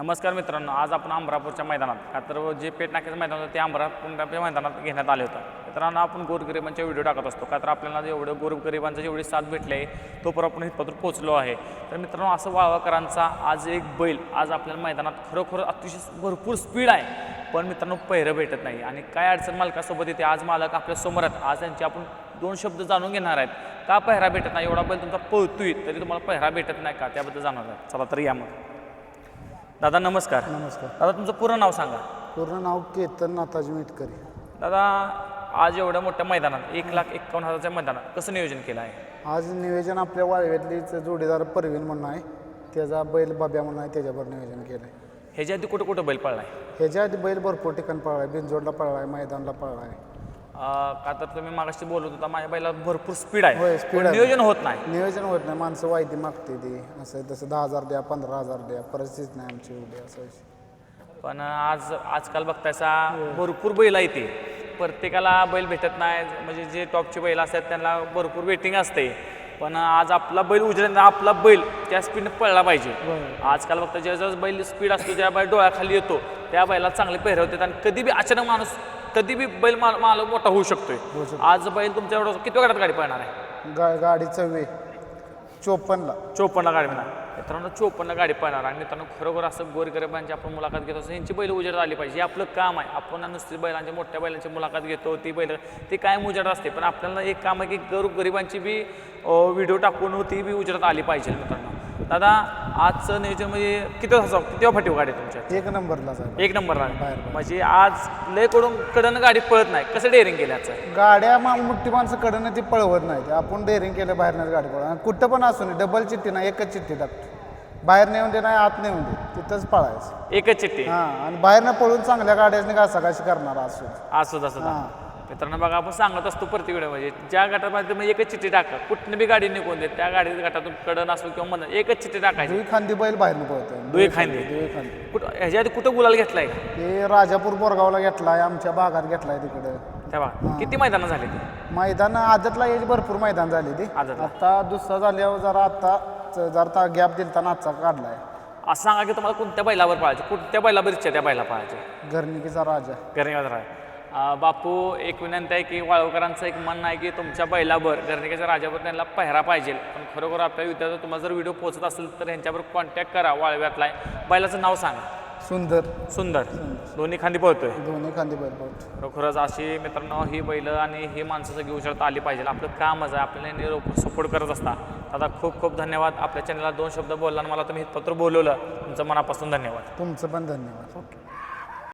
नमस्कार मित्रांनो आज आपण अमरापूरच्या मैदानात का तर जे पेटनाक्याचं मैदान होतं ते अमरापूरच्या मैदानात घेण्यात आले होतं. मित्रांनो आपण गोरगरिबांचे व्हिडिओ टाकत असतो का तर आपल्याला एवढं गोरगरिबांचा जेवढी साथ भेटली आहे तोपर्यंत आपण इथपर्यंत पोहोचलो आहे. तर मित्रांनो असं वाळवाकरांचा आज एक बैल आज आपल्याला मैदानात खरोखर अतिशय भरपूर स्पीड आहे पण मित्रांनो पहिरं भेटत नाही. आणि काय अडचण मालकासोबत येते आज मालक आपल्यासमोर आहेत. आज त्यांची आपण दोन शब्द जाणून घेणार आहेत. का पहिरा भेटत नाही एवढा बैल तुमचा पळतोय तरी तुम्हाला पहिरा भेटत नाही का? त्याबद्दल जाणार आहे चला तर या मग. दादा नमस्कार. नमस्कार. दादा तुमचं पूर्ण नाव सांगा. पूर्ण नाव केतन नाथाजी मिटकरी दादा आज एवढ्या मोठ्या मैदानात एक लाख एक्कावन्न हजारच्या मैदानात कसं नियोजन केलं आहे? आज नियोजन आपल्या वाळव्यातलीच जोडीदार परवीन म्हणून आहे. त्याचा बैल बाब्या म्हणून आहे त्याच्यावर नियोजन केलं आहे. ह्याच्या आधी कुठं कुठं बैल पळला आहे? ह्याच्या आधी बैल भरपूर ठिकाण पळला आहे. बिनजोडला पळला आहे मैदानला पळला आहे. का तर तुम्ही मागाशी बोलत होता माझ्या बैला भरपूर स्पीड आहे. होय, आहे. नियोजन होत नाही. नियोजन होत नाही. माणसं वायदी मागते ती. असं तसं दहा हजार द्या पंधरा हजार द्या. परिस्थिती नाही आमची एवढी असं. पण आज आजकाल बघतायसा भरपूर बैल आहे ते. प्रत्येकाला बैल भेटत नाही. म्हणजे जे टॉपचे बैल असतात त्यांना भरपूर वेटिंग असते. पण आज आपला बैल उजळत आपला बैल त्या स्पीडने पळला पाहिजे. आजकाल बघता ज्या ज्या बैल स्पीड असतो ज्या बैल डोळ्याखाली येतो त्या बैला चांगले पेहरवतात आणि कधी बी अचानक माणूस कधी बी बैल माल माल मोठा होऊ शकतोय. आज बैल तुमच्या एवढं किती गटात गाडी पळणार आहे? गा गाडी चव्वे चोपन्नला. चोपन्न गाडी म्हणा. मित्रांनो चोपन्न गाडी पळणार. आणि मित्रांनो खरोखर असं गोरगरिबांची आपण मुलाखत घेतो असं यांची बैल उजेड आली पाहिजे. हे आपलं काम आहे. आपण नुसती बैलांच्या मोठ्या बैलांची मुलाखत घेतो ती बैल ती कायम उजेड असते. पण आपल्याला एक काम आहे की गोर गरिबांची बी व्हिडिओ टाकून ती बी उजेडात आली पाहिजे मित्रांनो. दादा आजचं नियोजन म्हणजे किती वाजता किती फाटीव गाडी आहे तुमच्या? एक नंबरला एक नंबरला. बाहेर. म्हणजे आज लयकडून कडनं गाडी पळत नाही. कसं डेअरिंग केलं याचं गाड्या मा मोठी माणसं कडनं ती पळवत नाही आपण डेअरिंग केलं बाहेरनच गाडी पळवा कुठं पण असू नये. डबल चिठ्ठी नाही एकच चिठ्ठी टाकतो. बाहेर नेऊन दे नाही आत नेऊन दे. तिथंच पळायचं. एकच चिठ्ठी. हां आणि बाहेरनं पळून चांगल्या गाड्याने घासाघाशी करणार असू. असं तसं मित्रांनो बघा आपण सांगत असतो प्रत्येक म्हणजे ज्या गटामध्ये तुम्ही एकच चिठ्ठी टाका कुठनं बी गाडी निघून दे त्या गाडी गटातून कडन असो किंवा म्हणा एकच चिठ्ठी टाकायची. दुई खांदी बैल बाहेरनं पळतोय. दुई खांदी. दुई खांदी. कुठं ह्याच्या आधी कुठं गुलाल घेतलाय? हे राजापूर बोरगावला घेतलाय आमच्या भागात घेतलाय तिकडं. तेव्हा किती मैदानं झाली ती? मैदान आदतला याची भरपूर मैदान झाली ती. आता दुसरा झाल्यावर जरा आता जरा गॅप दिलता आजचा काढलाय. असं सांगा की तुम्हाला कोणत्या बैलावर पाहायचे कोणत्या बैलावर इच्छा त्या बैला पाहायचे घरनिकीचा राजा. गर्णिकाचा राजा. बापू एक विनंती आहे की वाळवकरांचं एक म्हणणं आहे की तुमच्या बैलावर गर्णिकाच्या राजावर त्यांना पहिरा पाहिजे. पण खरोखर आपल्या विद्यार्थी तुम्हाला जर व्हिडिओ पोहोचत असेल तर ह्यांच्यावर कॉन्टॅक्ट करा वाळव्यातला आहे. बैलाचं नाव सांगा. सुंदर. सुंदर. दोन्ही खांदी पळतोय. दोन्ही खांदी पळतो खरोखरच अशी मित्रांनो ही बैल आणि ही माणसं सगळी उचलता आली पाहिजे. आपलं कामच आहे आपल्याला लोक सपोर्ट करत असता. दादा खूप खूप धन्यवाद. आपल्या चॅनलला दोन शब्द बोलला आणि मला तुम्ही इथपत्र बोलवलं. तुमचं मनापासून धन्यवाद. तुमचं पण धन्यवाद. ओके.